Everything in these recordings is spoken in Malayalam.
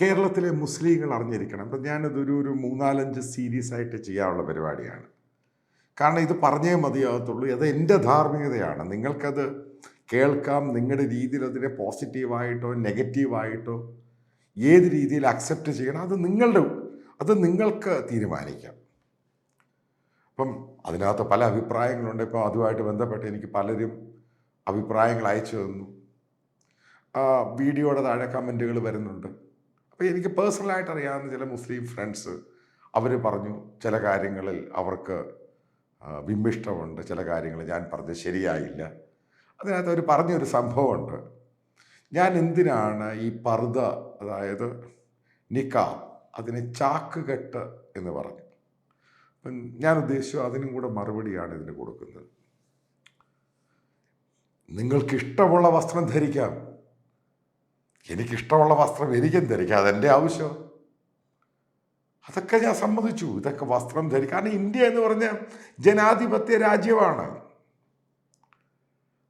കേരളത്തിലെ മുസ്ലിങ്ങൾ അറിഞ്ഞിരിക്കണം. അപ്പം ഞാനിതൊരു ഒരു മൂന്നാലഞ്ച് സീരീസ് ആയിട്ട് ചെയ്യാനുള്ള പരിപാടിയാണ്. കാരണം ഇത് പറഞ്ഞേ മതിയാകത്തുള്ളൂ. അത് എന്റെ ധാർമ്മികതയാണ്. നിങ്ങൾക്കത് കേൾക്കാം. നിങ്ങളുടെ രീതിയിൽ അതിനെ പോസിറ്റീവായിട്ടോ നെഗറ്റീവായിട്ടോ ഏത് രീതിയിൽ അക്സെപ്റ്റ് ചെയ്യണം അത് നിങ്ങളുടെ അത് നിങ്ങൾക്ക് തീരുമാനിക്കാം. അപ്പം അതിനകത്ത് പല അഭിപ്രായങ്ങളുണ്ട്. ഇപ്പോൾ അതുമായിട്ട് ബന്ധപ്പെട്ട് എനിക്ക് പലരും അഭിപ്രായങ്ങൾ അയച്ചു തന്നു. വീഡിയോയുടെ താഴെ കമന്റുകൾ വരുന്നുണ്ട്. അപ്പോൾ എനിക്ക് പേഴ്സണലായിട്ട് അറിയാവുന്ന ചില മുസ്ലിം ഫ്രണ്ട്സ് അവർ പറഞ്ഞു ചില കാര്യങ്ങളിൽ അവർക്ക് വിമ്മിഷ്ടമുണ്ട് ചില കാര്യങ്ങൾ ഞാൻ പറഞ്ഞത് ശരിയായില്ല. അതിനകത്ത് അവർ പറഞ്ഞൊരു സംഭവമുണ്ട്. ഞാൻ എന്തിനാണ് ഈ പർദ അതായത് നിക്കാ അതിനെ ചാക്കുകെട്ട് എന്ന് പറഞ്ഞു. ഞാൻ ഉദ്ദേശിച്ചു അതിനും കൂടെ മറുപടിയാണ് ഇതിന് കൊടുക്കുന്നത്. നിങ്ങൾക്കിഷ്ടമുള്ള വസ്ത്രം ധരിക്കാം. എനിക്കിഷ്ടമുള്ള വസ്ത്രം എനിക്കും ധരിക്കാം. അതെന്റെ ആവശ്യം. അതൊക്കെ ഞാൻ സമ്മതിച്ചു. ഇതൊക്കെ വസ്ത്രം ധരിക്കാം. കാരണം ഇന്ത്യ എന്ന് പറഞ്ഞ ജനാധിപത്യ രാജ്യമാണ്.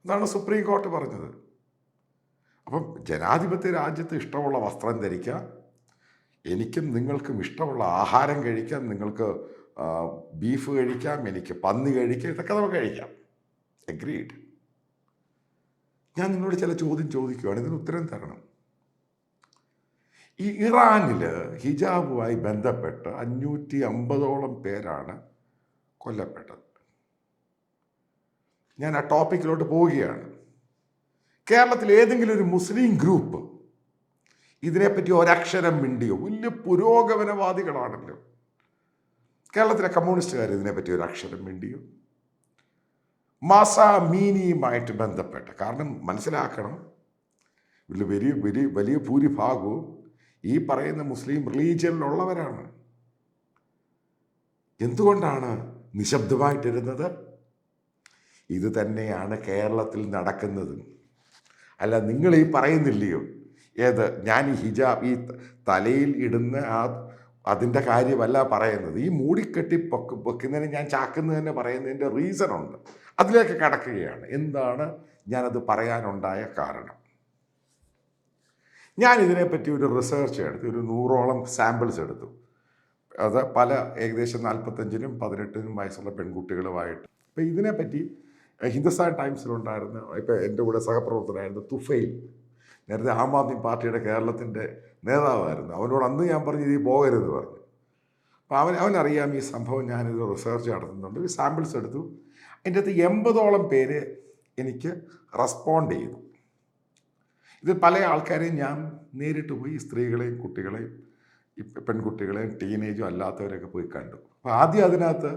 എന്നാണ് സുപ്രീം കോർട്ട് പറഞ്ഞത്. അപ്പം ജനാധിപത്യ രാജ്യത്ത് ഇഷ്ടമുള്ള വസ്ത്രം ധരിക്കാം. എനിക്കും നിങ്ങൾക്കും ഇഷ്ടമുള്ള ആഹാരം കഴിക്കാം. നിങ്ങൾക്ക് ബീഫ് കഴിക്കാം. എനിക്ക് പന്നി കഴിക്കാം. ഇതൊക്കെ നമുക്ക് കഴിക്കാം. എഗ്രീഡ് ഞാൻ നിങ്ങളോട് ചില ചോദ്യം ചോദിക്കുകയാണ് ഇതിന് ഉത്തരം തരണം. ഈ ഇറാനിൽ ഹിജാബുമായി ബന്ധപ്പെട്ട് അഞ്ഞൂറ്റി അമ്പതോളം പേരാണ് കൊല്ലപ്പെട്ടത്. ഞാൻ ആ ടോപ്പിക്കിലോട്ട് പോവുകയാണ്. കേരളത്തിൽ ഏതെങ്കിലും ഒരു മുസ്ലിം ഗ്രൂപ്പ് ഇതിനെപ്പറ്റി ഒരക്ഷരം മിണ്ടിയോ? വലിയ പുരോഗമനവാദികളാണല്ലോ. കേരളത്തിലെ കമ്മ്യൂണിസ്റ്റുകാർ ഇതിനെപ്പറ്റി ഒരു അക്ഷരം മിണ്ടിയോ? മാസ മീനിയുമായിട്ട് ബന്ധപ്പെട്ട കാരണം മനസ്സിലാക്കണം. ഇതിൽ വലിയ വലിയ വലിയ ഭൂരിഭാഗവും ഈ പറയുന്ന മുസ്ലിം റിലീജിയനിലുള്ളവരാണ് എന്തുകൊണ്ടാണ് നിശബ്ദമായിട്ടിരുന്നത്? ഇത് തന്നെയാണ് കേരളത്തിൽ നടക്കുന്നത്. അല്ല നിങ്ങൾ ഈ പറയുന്നില്ലയോ? ഏത്? ഞാൻ ഈ ഹിജാബ് ഈ തലയിൽ ഇടുന്ന ആ അതിന്റെ കാര്യമല്ല പറയുന്നത്. ഈ മൂടിക്കെട്ടി പൊക്ക് പൊക്കുന്നതിന് ഞാൻ ചാക്കുന്നത് തന്നെ പറയുന്നതിന്റെ റീസൺ ഉണ്ട്. അതിലേക്ക് കടക്കുകയാണ്. എന്താണ്? ഞാനത് പറയാനുണ്ടായ കാരണം. ഞാൻ ഇതിനെപ്പറ്റി ഒരു റിസർച്ച് എടുത്തു ഒരു നൂറോളം സാമ്പിൾസ് എടുത്തു. അത് പല ഏകദേശം നാൽപ്പത്തഞ്ചിനും പതിനെട്ടിനും വയസ്സുള്ള പെൺകുട്ടികളുമായിട്ട്. അപ്പോൾ ഇതിനെപ്പറ്റി ഹിന്ദുസ്ഥാൻ ടൈംസിലുണ്ടായിരുന്ന ഇപ്പോൾ എന്റെ കൂടെ സഹപ്രവർത്തകനായിരുന്ന തുഫൈൽ നേരത്തെ ആം ആദ്മി പാർട്ടിയുടെ കേരളത്തിന്റെ നേതാവായിരുന്നു. അവനോട് അന്ന് ഞാൻ പറഞ്ഞു ഇത് പോകരുത് പറഞ്ഞു. അപ്പോൾ അവൻ അവനറിയാം ഈ സംഭവം ഞാനിത് റിസർച്ച് നടത്തുന്നുണ്ട്. സാമ്പിൾസ് എടുത്തു. അതിന്റെ അകത്ത് എൺപതോളം പേര് എനിക്ക് റെസ്പോണ്ട് ചെയ്തു. ഇത് പല ആൾക്കാരെയും ഞാൻ നേരിട്ട് പോയി സ്ത്രീകളെയും കുട്ടികളെയും പെൺകുട്ടികളെയും ടീനേജും അല്ലാത്തവരൊക്കെ പോയി കണ്ടു. അപ്പോൾ ആദ്യം അതിനകത്ത്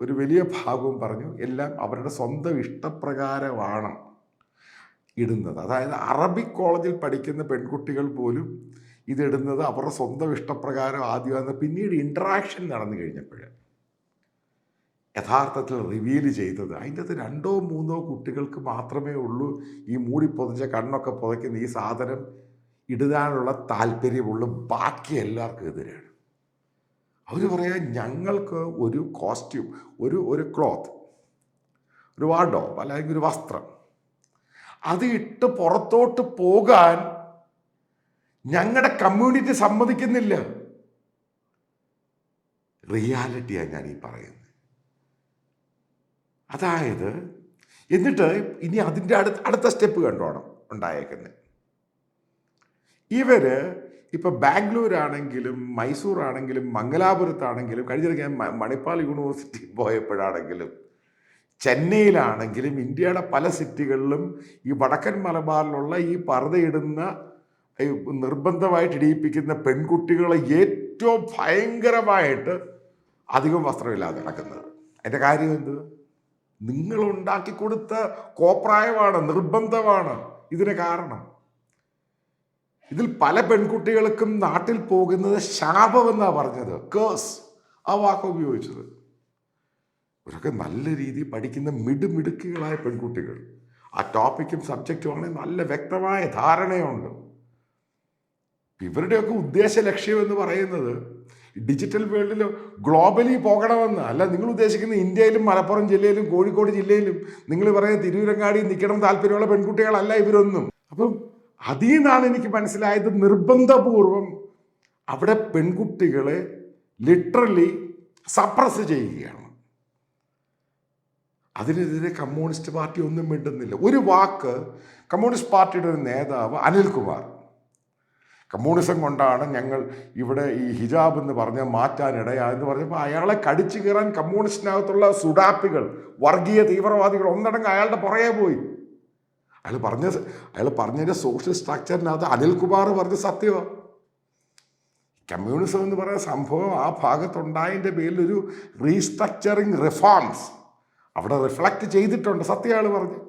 ഒരു വലിയ ഭാഗവും പറഞ്ഞു എല്ലാം അവരുടെ സ്വന്തം ഇഷ്ടപ്രകാരമാണ് ഇടുന്നത്. അതായത് അറബിക് കോളേജിൽ പഠിക്കുന്ന പെൺകുട്ടികൾ പോലും ഇതിടുന്നത് അവരുടെ സ്വന്തം ഇഷ്ടപ്രകാരം ആദ്യമാണ് പിന്നീട് ഇൻട്രാക്ഷൻ നടന്നു കഴിഞ്ഞപ്പോൾ യഥാർത്ഥത്തിൽ റിവീൽ ചെയ്തത്. അതിന്റെ അകത്ത് രണ്ടോ മൂന്നോ കുട്ടികൾക്ക് മാത്രമേ ഉള്ളൂ ഈ മൂടി പൊതിച്ച കണ്ണൊക്കെ പുതയ്ക്കുന്ന ഈ സാധനം ഇടുതാനുള്ള താല്പര്യമുള്ളൂ ബാക്കി എല്ലാവർക്കും എതിരാണ്. അവർ പറയാൻ ഞങ്ങൾക്ക് ഒരു കോസ്റ്റ്യൂം ഒരു ഒരു ക്ലോത്ത് ഒരു വാർഡോ അല്ലെങ്കിൽ ഒരു വസ്ത്രം അത് ഇട്ട് പുറത്തോട്ട് പോകാൻ ഞങ്ങളുടെ കമ്മ്യൂണിറ്റി സമ്മതിക്കുന്നില്ല. റിയാലിറ്റിയാണ് ഞാൻ ഈ പറയുന്നത്. അതായത് എന്നിട്ട് ഇനി അതിന്റെ അടുത്ത അടുത്ത സ്റ്റെപ്പ് കണ്ടോണം ഉണ്ടായേക്കുന്നത് ഇവർ ഇപ്പം ബാംഗ്ലൂർ ആണെങ്കിലും മൈസൂർ ആണെങ്കിലും മംഗലാപുരത്താണെങ്കിലും കഴിഞ്ഞിടയ്ക്ക് ഞാൻ മണിപ്പാൽ യൂണിവേഴ്സിറ്റി പോയപ്പോഴാണെങ്കിലും ചെന്നൈയിലാണെങ്കിലും ഇന്ത്യയുടെ പല സിറ്റികളിലും ഈ വടക്കൻ മലബാറിലുള്ള ഈ പർദ്ദയിടുന്ന ഈ നിർബന്ധമായിട്ട് ഇടിയിപ്പിക്കുന്ന പെൺകുട്ടികളെ ഏറ്റവും ഭയങ്കരമായിട്ട് അധികം വസ്ത്രമില്ലാതെ നടക്കുന്നത്. അതിന്റെ കാര്യം എന്ത്? നിങ്ങൾ ഉണ്ടാക്കി കൊടുത്ത കോപ്രായമാണ് നിർബന്ധമാണ്. ഇതിന് കാരണം ഇതിൽ പല പെൺകുട്ടികൾക്കും നാട്ടിൽ പോകുന്നത് ശാപമെന്നാണ് പറഞ്ഞത്. കേസ് ആ വാക്ക് ഉപയോഗിച്ചത്. ഇവരൊക്കെ നല്ല രീതിയിൽ പഠിക്കുന്ന മിടുമിടുക്കുകളായ പെൺകുട്ടികൾ. ആ ടോപ്പിക്കും സബ്ജക്റ്റും ആണെങ്കിൽ നല്ല വ്യക്തമായ ധാരണയുണ്ട്. ഇവരുടെയൊക്കെ ഉദ്ദേശ ലക്ഷ്യം എന്ന് പറയുന്നത് ഡിജിറ്റൽ വേൾഡിൽ ഗ്ലോബലി പോകണമെന്ന്. അല്ല നിങ്ങൾ ഉദ്ദേശിക്കുന്ന ഇന്ത്യയിലും മലപ്പുറം ജില്ലയിലും കോഴിക്കോട് ജില്ലയിലും നിങ്ങൾ പറയുന്ന തിരൂരങ്ങാടി നിൽക്കണം താല്പര്യമുള്ള പെൺകുട്ടികളല്ല ഇവരൊന്നും. അപ്പം അതിൽ നിന്നാണ് എനിക്ക് മനസ്സിലായത് നിർബന്ധപൂർവം അവിടെ പെൺകുട്ടികളെ ലിറ്ററലി സപ്രസ് ചെയ്യുകയാണ്. അതിനെതിരെ കമ്മ്യൂണിസ്റ്റ് പാർട്ടി ഒന്നും മിണ്ടുന്നില്ല. ഒരു വാക്ക് കമ്മ്യൂണിസ്റ്റ് പാർട്ടിയുടെ ഒരു നേതാവ് അനിൽകുമാർ. കമ്മ്യൂണിസം കൊണ്ടാണ് ഞങ്ങൾ ഇവിടെ ഈ ഹിജാബ് എന്ന് പറഞ്ഞ മാറ്റാനിടയായെന്ന് പറഞ്ഞപ്പോൾ അയാളെ കടിച്ചു കയറാൻ കമ്മ്യൂണിസ്റ്റിനകത്തുള്ള സുഡാപ്പികൾ വർഗീയ തീവ്രവാദികൾ ഒന്നടങ്കം അയാളുടെ പുറകെ പോയി. അയാൾ പറഞ്ഞ അയാൾ പറഞ്ഞതിന്റെ സോഷ്യൽ സ്ട്രക്ചറിനകത്ത് അനിൽകുമാർ പറഞ്ഞ സത്യമാണ് കമ്മ്യൂണിസം എന്ന് പറയുന്ന സംഭവം ആ ഭാഗത്തുണ്ടായതിന്റെ പേരിൽ ഒരു റീസ്ട്രക്ചറിങ് റിഫോംസ് അവിടെ റിഫ്ലക്റ്റ് ചെയ്തിട്ടുണ്ട് സത്യയാൾ പറഞ്ഞു.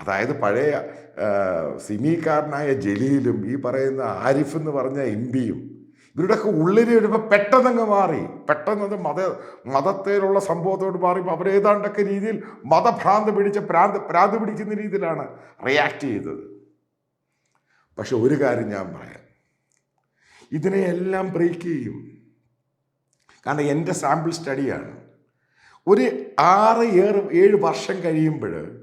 അതായത് പഴയ ആ, സിമിക്കാരനായ ജലീലും ഈ പറയുന്ന ആരിഫ് എന്ന് പറഞ്ഞ എം പിയും ഇവരുടെയൊക്കെ ഉള്ളിൽ വരുമ്പോൾ പെട്ടെന്നങ്ങ് മാറി. പെട്ടെന്നത് മത മതത്തിലുള്ള സംഭവത്തോട് മാറിയപ്പോൾ അവരേതാണ്ടൊക്കെ രീതിയിൽ മതഭ്രാന്ത് പിടിച്ച പ്രാന്ത് പ്രാന്ത് പിടിക്കുന്ന രീതിയിലാണ് റിയാക്ട് ചെയ്തത്. പക്ഷെ ഒരു കാര്യം ഞാൻ പറയാം. ഇതിനെയെല്ലാം ബ്രേക്ക് ചെയ്യും. കാരണം എന്റെ സാമ്പിൾ സ്റ്റഡിയാണ് ഒരു ആറ് ഏറ് ഏഴ് വർഷം കഴിയുമ്പോൾ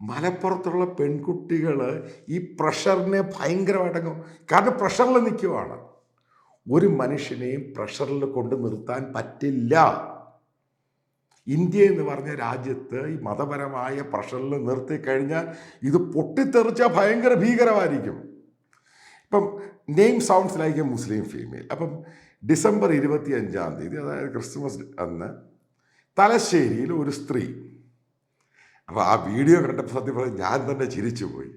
മലപ്പുറത്തുള്ള പെൺകുട്ടികൾ ഈ പ്രഷറിനെ ഭയങ്കരമായിട്ടങ്ങ് കാരണം പ്രഷറിൽ നിൽക്കുവാണ് ഒരു മനുഷ്യനെയും പ്രഷറിൽ കൊണ്ട് നിർത്താൻ പറ്റില്ല. ഇന്ത്യ എന്ന് പറഞ്ഞ രാജ്യത്ത് ഈ മതപരമായ പ്രഷറിൽ നിർത്തിക്കഴിഞ്ഞാൽ ഇത് പൊട്ടിത്തെറിച്ചാൽ ഭയങ്കര ഭീകരമായിരിക്കും. ഇപ്പം name sounds like a Muslim female അപ്പം ഡിസംബർ ഇരുപത്തി അഞ്ചാം തീയതി അതായത് ക്രിസ്മസ് അന്ന് തലശ്ശേരിയിൽ ഒരു സ്ത്രീ അപ്പോൾ ആ വീഡിയോ കണ്ടപ്പോൾ സത്യം പറഞ്ഞാൽ ഞാൻ തന്നെ ചിരിച്ചു പോയി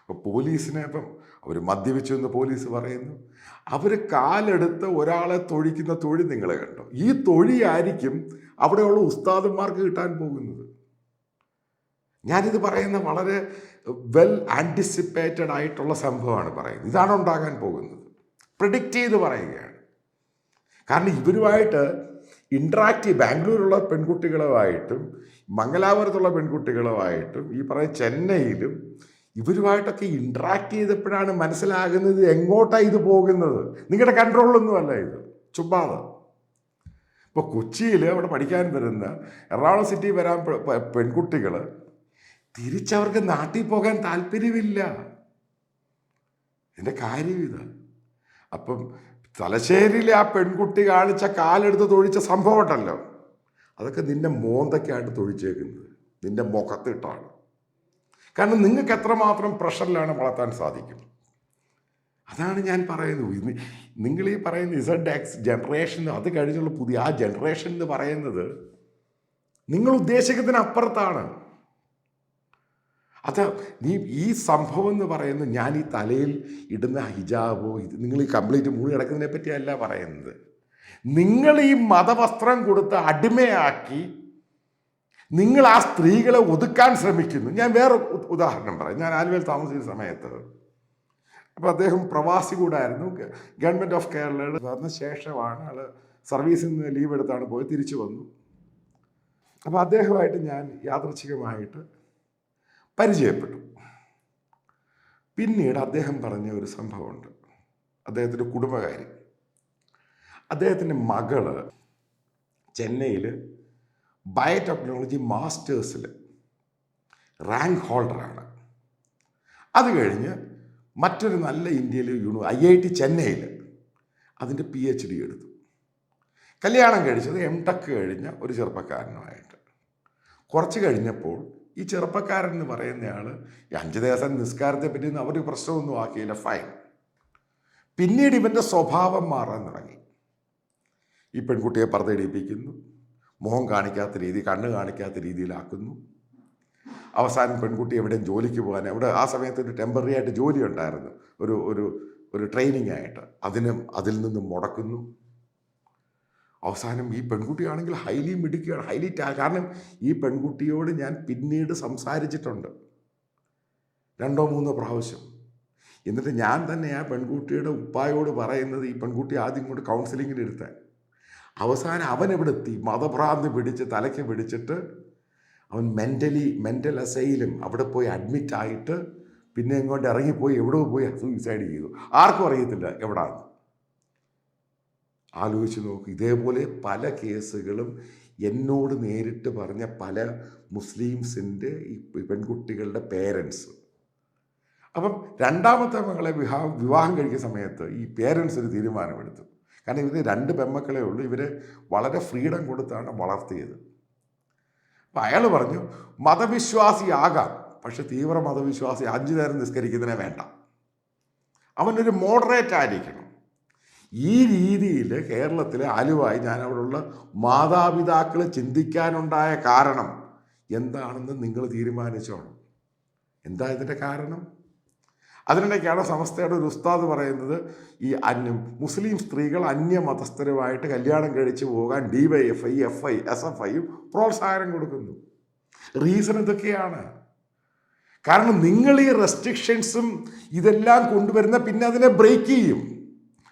അപ്പോൾ പോലീസിനെ ഇപ്പം അവർ മദ്യപിച്ചു എന്ന് പോലീസ് പറയുന്നു. അവർ കാലെടുത്ത് ഒരാളെ തൊഴിക്കുന്ന തൊഴി നിങ്ങൾ കണ്ടോ? ഈ തൊഴിയായിരിക്കും അവിടെയുള്ള ഉസ്താദന്മാർക്ക് കിട്ടാൻ പോകുന്നത്. ഞാനിത് പറയുന്ന വളരെ വെൽ ആന്റിസിപ്പേറ്റഡ് ആയിട്ടുള്ള സംഭവമാണ് പറയുന്നത്. ഇതാണ് ഉണ്ടാകാൻ പോകുന്നത്. പ്രിഡിക്റ്റ് ചെയ്ത് പറയുകയാണ്. കാരണം ഇവരുമായിട്ട് ഇൻട്രാക്റ്റ് ബാംഗ്ലൂരുള്ള പെൺകുട്ടികളുമായിട്ടും മംഗലാപുരത്തുള്ള പെൺകുട്ടികളുമായിട്ടും ഈ പറയുന്ന ചെന്നൈയിലും ഇവരുമായിട്ടൊക്കെ ഇൻട്രാക്ട് ചെയ്തപ്പോഴാണ് മനസ്സിലാകുന്നത് എങ്ങോട്ടാണ് ഇത് പോകുന്നത്. നിങ്ങളുടെ കൺട്രോളിലൊന്നുമല്ല ഇത്. ചുമ്മാതെ. ഇപ്പോൾ കൊച്ചിയിൽ അവിടെ പഠിക്കാൻ വരുന്ന എറണാകുളം സിറ്റി വരാൻ പെൺകുട്ടികൾ തിരിച്ചവർക്ക് നാട്ടിൽ പോകാൻ താല്പര്യമില്ല. എന്റെ കാര്യം ഇത്. അപ്പം തലശ്ശേരിയിലെ ആ പെൺകുട്ടി കാണിച്ച കാലെടുത്ത് തൊഴിച്ച സംഭവം ഉണ്ടല്ലോ അതൊക്കെ നിന്റെ മോന്തയ്ക്കായിട്ട് തൊഴിച്ചേക്കുന്നത്. നിന്റെ മുഖത്തിട്ടാണ്. കാരണം നിങ്ങൾക്ക് എത്രമാത്രം പ്രഷറിലാണ് വളർത്താൻ സാധിക്കും. അതാണ് ഞാൻ പറയുന്നത്. നിങ്ങൾ ഈ പറയുന്ന ഇസഡ് എക്സ് ജനറേഷൻ അത് കഴിഞ്ഞുള്ള പുതിയ ആ ജനറേഷൻ എന്ന് പറയുന്നത് നിങ്ങൾ ഉദ്ദേശിക്കുന്നതിന് അപ്പുറത്താണ് അത് നീ ഈ സംഭവം എന്ന് പറയുന്നത് ഞാൻ ഈ തലയിൽ ഇടുന്ന ഹിജാബോ ഇത് നിങ്ങൾ ഈ കംപ്ലീറ്റ് മൂടി കിടക്കുന്നതിനെ പറ്റിയല്ല പറയുന്നത്. നിങ്ങൾ ഈ മതവസ്ത്രം കൊടുത്ത് അടിമയാക്കി നിങ്ങൾ ആ സ്ത്രീകളെ ഒതുക്കാൻ ശ്രമിക്കുന്നു. ഞാൻ വേറെ ഉദാഹരണം പറയാം. ഞാൻ ആലുവയിൽ താമസിക്കുന്ന സമയത്ത് അപ്പോൾ അദ്ദേഹം പ്രവാസി കൂടായിരുന്നു. ഗവൺമെന്റ് ഓഫ് കേരളയുടെ വന്ന ശേഷമാണ് ആൾ സർവീസിൽ നിന്ന് ലീവ് എടുത്താണ് പോയി തിരിച്ചു വന്നു. അപ്പോൾ അദ്ദേഹമായിട്ട് ഞാൻ യാദൃച്ഛികമായിട്ട് പരിചയപ്പെട്ടു. പിന്നീട് അദ്ദേഹം പറഞ്ഞ ഒരു സംഭവമുണ്ട്. അദ്ദേഹത്തിന്റെ കുടുംബകാര്യം. അദ്ദേഹത്തിന്റെ മകൾ ചെന്നൈയിൽ ബയോടെക്നോളജി മാസ്റ്റേഴ്സിൽ റാങ്ക് ഹോൾഡറാണ്. അത് കഴിഞ്ഞ് മറ്റൊരു നല്ല ഇന്ത്യയിലെ യൂണി ഐ ഐ ടി ചെന്നൈയിൽ അതിന്റെ പി എച്ച് ഡി എടുത്തു. കല്യാണം കഴിച്ചത് എം ടെക് കഴിഞ്ഞ ഒരു ചെറുപ്പക്കാരനുമായിട്ട്. കുറച്ച് കഴിഞ്ഞപ്പോൾ ഈ ചെറുപ്പക്കാരൻ എന്ന് പറയുന്നയാൾ ഈ അഞ്ച് ദിവസം നിസ്കാരത്തെ പറ്റി അവർ പ്രശ്നമൊന്നും ആക്കിയില്ല ഫൈൻ പിന്നീട് ഇവന്റെ സ്വഭാവം മാറാൻ തുടങ്ങി. ഈ പെൺകുട്ടിയെ പറഞ്ഞിടിപ്പിക്കുന്നു മുഖം കാണിക്കാത്ത രീതി കണ്ണ് കാണിക്കാത്ത രീതിയിലാക്കുന്നു. അവസാനം പെൺകുട്ടി എവിടെയും ജോലിക്ക് പോകാൻ അവിടെ ആ സമയത്ത് ഒരു ടെമ്പററി ആയിട്ട് ജോലി ഉണ്ടായിരുന്നു. ഒരു ഒരു ഒരു ട്രെയിനിങ് ആയിട്ട്. അതിനും അതിൽ നിന്നും മുടക്കുന്നു. അവസാനം ഈ പെൺകുട്ടിയാണെങ്കിൽ ഹൈലി മിടുക്കുകയാണ് ഹൈലി കാരണം ഈ പെൺകുട്ടിയോട് ഞാൻ പിന്നീട് സംസാരിച്ചിട്ടുണ്ട്. രണ്ടോ മൂന്നോ പ്രാവശ്യം. എന്നിട്ട് ഞാൻ തന്നെ ആ പെൺകുട്ടിയുടെ ഉപ്പായോട് പറയുന്നത് ഈ പെൺകുട്ടി ആദ്യം കൊണ്ട് കൗൺസിലിങ്ങിന് ഇരുത്താൻ അവസാനം അവൻ എവിടെ എത്തി? മതഭ്രാന്തി പിടിച്ച് തലയ്ക്ക് പിടിച്ചിട്ട് അവൻ മെന്റലി മെന്റൽ അസൈലും അവിടെ പോയി അഡ്മിറ്റ് ആയിട്ട് പിന്നെ ഇങ്ങോട്ട് ഇറങ്ങിപ്പോയി എവിടെ പോയി സൂയിസൈഡ് ചെയ്തു. ആർക്കും അറിയത്തില്ല എവിടാന്ന്. ആലോചിച്ച് നോക്കും. ഇതേപോലെ പല കേസുകളും എന്നോട് നേരിട്ട് പറഞ്ഞ പല മുസ്ലിംസിന്റെ ഈ പെൺകുട്ടികളുടെ പേരൻസ്. അപ്പം രണ്ടാമത്തെ മകളെ വിവാഹം വിവാഹം കഴിക്കുന്ന സമയത്ത് ഈ പേരൻസ് ഒരു തീരുമാനമെടുത്തു. കാരണം ഇവർ രണ്ട് പെമ്മക്കളെ ഉള്ളൂ. ഇവരെ വളരെ ഫ്രീഡം കൊടുത്താണ് വളർത്തിയത്. അപ്പം അയാൾ പറഞ്ഞു മതവിശ്വാസിയാകാം. പക്ഷെ തീവ്ര മതവിശ്വാസി അഞ്ചു നേരം നിസ്കരിക്കുന്നതിനെ വേണ്ട. അവനൊരു മോഡറേറ്റ് ആയിരിക്കണം. ഈ രീതിയിൽ കേരളത്തിലെ ആലുവായി ഞാൻ മാതാപിതാക്കൾ ചിന്തിക്കാനുണ്ടായ കാരണം എന്താണെന്ന് നിങ്ങൾ തീരുമാനിച്ചോണം എന്താ ഇതിന്റെ കാരണം? അതിനിടയ്ക്കാണ് സമസ്തയുടെ ഒരു ഉസ്താദ് പറയുന്നത് ഈ അന്യ മുസ്ലിം സ്ത്രീകൾ അന്യമതസ്ഥരുമായിട്ട് കല്യാണം കഴിച്ചു പോകാൻ D Y F I F I S F ഐയും പ്രോത്സാഹനം കൊടുക്കുന്നു. റീസൺ ഇതൊക്കെയാണ്. കാരണം നിങ്ങൾ ഈ റെസ്ട്രിക്ഷൻസും ഇതെല്ലാം കൊണ്ടുവരുന്ന പിന്നെ അതിനെ ബ്രേക്ക് ചെയ്യും.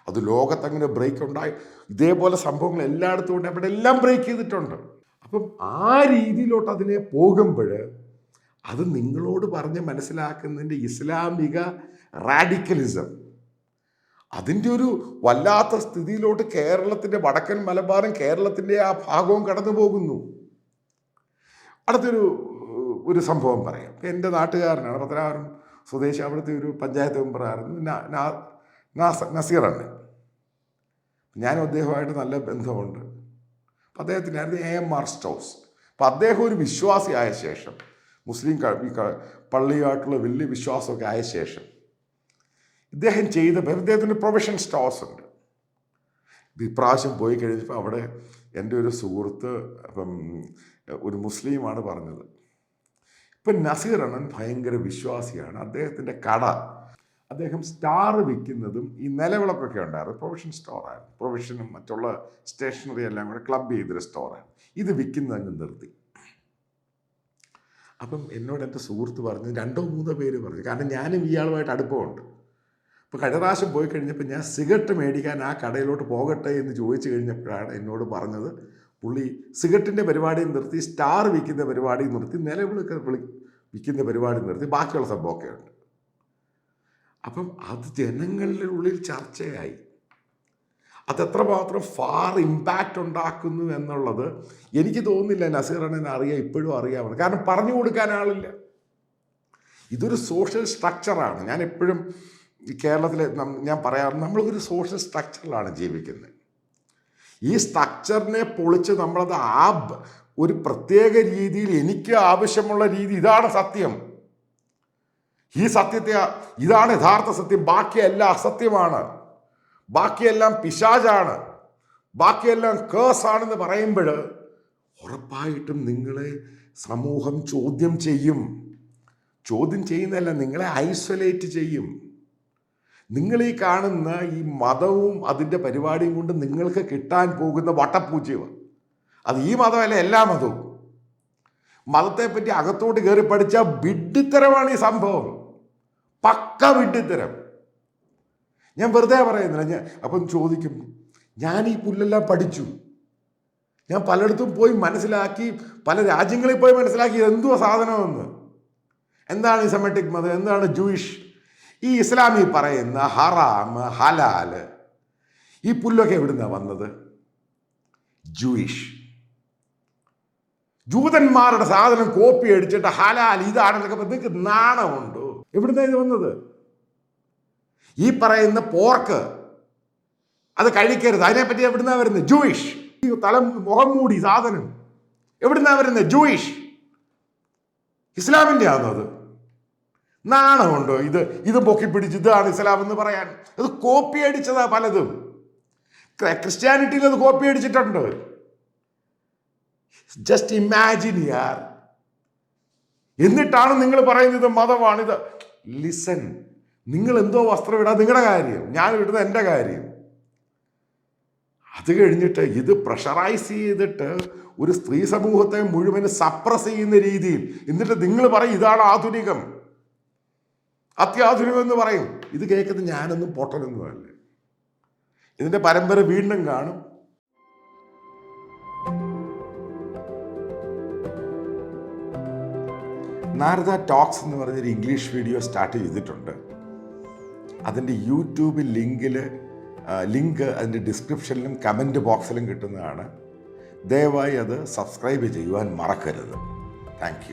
അത് ലോകത്തങ്ങനെ ബ്രേക്ക് ഉണ്ടായി ഇതേപോലെ സംഭവങ്ങൾ എല്ലായിടത്തും ഉണ്ട്. അവിടെ എല്ലാം ബ്രേക്ക് ചെയ്തിട്ടുണ്ട്. അപ്പം ആ രീതിയിലോട്ട് അതിനെ പോകുമ്പോൾ അത് നിങ്ങളോട് പറഞ്ഞ് മനസ്സിലാക്കുന്നതിന്റെ ഇസ്ലാമിക റാഡിക്കലിസം. അതിന്റെ ഒരു വല്ലാത്ത സ്ഥിതിയിലോട്ട് കേരളത്തിന്റെ വടക്കൻ മലബാറും കേരളത്തിന്റെ ആ ഭാഗവും കടന്നു പോകുന്നു. അടുത്തൊരു ഒരു സംഭവം പറയാം. എന്റെ നാട്ടുകാരനാണ് പത്തനാപുരം സ്വദേശി. അവിടുത്തെ ഒരു പഞ്ചായത്ത് മെമ്പറായിരുന്നു. നാസ- നസീറാണ് ഞാനും അദ്ദേഹമായിട്ട് നല്ല ബന്ധമുണ്ട് അപ്പം അദ്ദേഹത്തിനായിരുന്നു എ എം ആർ സ്റ്റോസ്. അപ്പം അദ്ദേഹം ഒരു വിശ്വാസിയായ ശേഷം മുസ്ലിം പള്ളിയായിട്ടുള്ള വലിയ വിശ്വാസമൊക്കെ ആയ ശേഷം ഇദ്ദേഹം ചെയ്ത ഇദ്ദേഹത്തിന് പ്രൊഫഷൻ സ്റ്റോസ് ഉണ്ട്. ഇപ്രാവശ്യം പോയി കഴിഞ്ഞപ്പോൾ അവിടെ എന്റെ ഒരു സുഹൃത്ത് അപ്പം ഒരു മുസ്ലിമാണ് പറഞ്ഞത്. ഇപ്പം നസീർ അണ്ണൻ ഭയങ്കര വിശ്വാസിയാണ്. അദ്ദേഹത്തിന്റെ കട അദ്ദേഹം സ്റ്റാർ വിൽക്കുന്നതും ഈ നിലവിളക്കൊക്കെ ഉണ്ടായിരുന്നു. പ്രൊവിഷൻ സ്റ്റോറായിരുന്നു പ്രൊവിഷനും മറ്റുള്ള സ്റ്റേഷനറി എല്ലാം കൂടെ ക്ലബ് ചെയ്തൊരു സ്റ്റോറാണ് ഇത് വിൽക്കുന്നത് അങ്ങ് നിർത്തി. അപ്പം എന്നോട് എന്റെ സുഹൃത്ത് പറഞ്ഞു രണ്ടോ മൂന്നോ പേര് പറഞ്ഞു കാരണം ഞാനും ഇയാളുമായിട്ട് അടുപ്പമുണ്ട്. അപ്പോൾ കഴിഞ്ഞ പ്രാവശ്യം പോയി കഴിഞ്ഞപ്പോൾ ഞാൻ സിഗരറ്റ് മേടിക്കാൻ ആ കടയിലോട്ട് പോകട്ടെ എന്ന് ചോദിച്ചു കഴിഞ്ഞപ്പോഴാണ് എന്നോട് പറഞ്ഞത് പുള്ളി സിഗരറ്റിന്റെ പരിപാടി നിർത്തി സ്റ്റാർ വിൽക്കുന്ന പരിപാടി നിർത്തി നിലവിളക്ക് വിളി വിൽക്കുന്ന പരിപാടി നിർത്തി ബാക്കിയുള്ള സംഭവമൊക്കെ ഉണ്ട്. അപ്പം അത് ജനങ്ങളുടെ ഉള്ളിൽ ചർച്ചയായി. അതെത്രമാത്രം ഫാർ ഇമ്പാക്റ്റ് ഉണ്ടാക്കുന്നു എന്നുള്ളത് എനിക്ക് തോന്നുന്നില്ല നസീറണ്ണനെ അറിയാം ഇപ്പോഴും അറിയാമെന്ന് കാരണം പറഞ്ഞു കൊടുക്കാൻ ആളില്ല. ഇതൊരു സോഷ്യൽ സ്ട്രക്ചറാണ് ഞാൻ എപ്പോഴും കേരളത്തിലെ ഞാൻ പറയാറ് നമ്മളൊരു സോഷ്യൽ സ്ട്രക്ചറിലാണ് ജീവിക്കുന്നത്. ഈ സ്ട്രക്ചറിനെ പൊളിച്ച് നമ്മളത് ആ ഒരു പ്രത്യേക രീതിയിൽ എനിക്ക് ആവശ്യമുള്ള രീതി ഇതാണ് സത്യം. ഈ സത്യത്തെ ഇതാണ് യഥാർത്ഥ സത്യം. ബാക്കിയെല്ലാം അസത്യമാണ്. ബാക്കിയെല്ലാം പിശാചാണ്. ബാക്കിയെല്ലാം കേസ് ആണെന്ന് പറയുമ്പോൾ ഉറപ്പായിട്ടും നിങ്ങളെ സമൂഹം ചോദ്യം ചെയ്യും. ചോദ്യം ചെയ്യുന്നതല്ല നിങ്ങളെ ഐസൊലേറ്റ് ചെയ്യും. നിങ്ങൾ ഈ കാണുന്ന ഈ മതവും അതിന്റെ പരിപാടിയും കൊണ്ട് നിങ്ങൾക്ക് കിട്ടാൻ പോകുന്ന വട്ടപ്പൂജ്യമാണ് അത് ഈ മതമല്ല എല്ലാ മതവും. മതത്തെപ്പറ്റി അകത്തോട്ട് കയറി പഠിച്ച വിഡ്ഢിത്തരമാണ് ഈ സംഭവം. പക്ക വിഡ്ഢിത്തരം. ഞാൻ വെറുതെ പറയുന്നില്ല ഞാൻ അപ്പം ചോദിക്കും ഞാൻ ഈ പുല്ലെല്ലാം പഠിച്ചു. ഞാൻ പലയിടത്തും പോയി മനസ്സിലാക്കി പല രാജ്യങ്ങളിൽ പോയി മനസ്സിലാക്കി എന്തുവാ സാധനമെന്ന്. എന്താണ് ഈ സെമറ്റിക് മതം? എന്താണ് ജൂയിഷ്? ഈ ഇസ്ലാമി പറയുന്ന ഹറാം ഹലാൽ ഈ പുല്ലൊക്കെ എവിടുന്നാ വന്നത്? ജൂയിഷ്. ജൂതന്മാരുടെ സാധനം കോപ്പി അടിച്ചിട്ട് ഹലാൽ ഇതാണെന്നൊക്കെ നിങ്ങൾക്ക് നാണമുണ്ടോ. എവിടുന്നാ ഇത് വന്നത്? ഈ പറയുന്ന പോർക്ക് അത് കഴിക്കരുത്. അതിനെപ്പറ്റി എവിടുന്നാ വരുന്നത്? ജൂയിഷ് തല മുഖം മൂടി സാധനം. എവിടുന്നാ വരുന്നത്? ജൂയിഷ് ഇസ്ലാമിന്റെ ആണോ അത്? നാണമുണ്ടോ ഇത്? ഇത് പൊക്കി പിടിച്ച് ഇതാണ് ഇസ്ലാം എന്ന് പറയാൻ. അത് കോപ്പി അടിച്ചതാ പലതും. ക്രിസ്ത്യാനിറ്റിയിൽ അത് കോപ്പി അടിച്ചിട്ടുണ്ട്. ജസ്റ്റ് ഇമാജിൻ യാർ എന്നിട്ടാണ് നിങ്ങൾ പറയുന്നത് മതമാണിത്. ലിസൺ നിങ്ങൾ എന്തോ വസ്ത്രം ഇടാൻ നിങ്ങളുടെ കാര്യം ഞാൻ ഇടുന്ന എന്റെ കാര്യം. അത് കഴിഞ്ഞിട്ട് ഇത് പ്രഷറൈസ് ചെയ്തിട്ട് ഒരു സ്ത്രീ സമൂഹത്തെ മുഴുവൻ സപ്രസ് ചെയ്യുന്ന രീതിയിൽ എന്നിട്ട് നിങ്ങൾ പറയും ഇതാണ് ആധുനികം. അത്യാധുനികം എന്ന് പറയും. ഇത് കേൾക്കുന്നത് ഞാനൊന്നും പൊട്ടനൊന്നുമല്ല ഇതിന്റെ പരമ്പര വീണ്ടും കാണും. നാരദ ടോക്സ് എന്ന് പറഞ്ഞൊരു ഇംഗ്ലീഷ് വീഡിയോ സ്റ്റാർട്ട് ചെയ്തിട്ടുണ്ട്. അതിന്റെ യൂട്യൂബ് ലിങ്കിൽ ലിങ്ക് അതിന്റെ ഡിസ്ക്രിപ്ഷനിലും കമന്റ് ബോക്സിലും കിട്ടുന്നതാണ്. ദയവായി അത് സബ്സ്ക്രൈബ് ചെയ്യുവാൻ മറക്കരുത്. താങ്ക്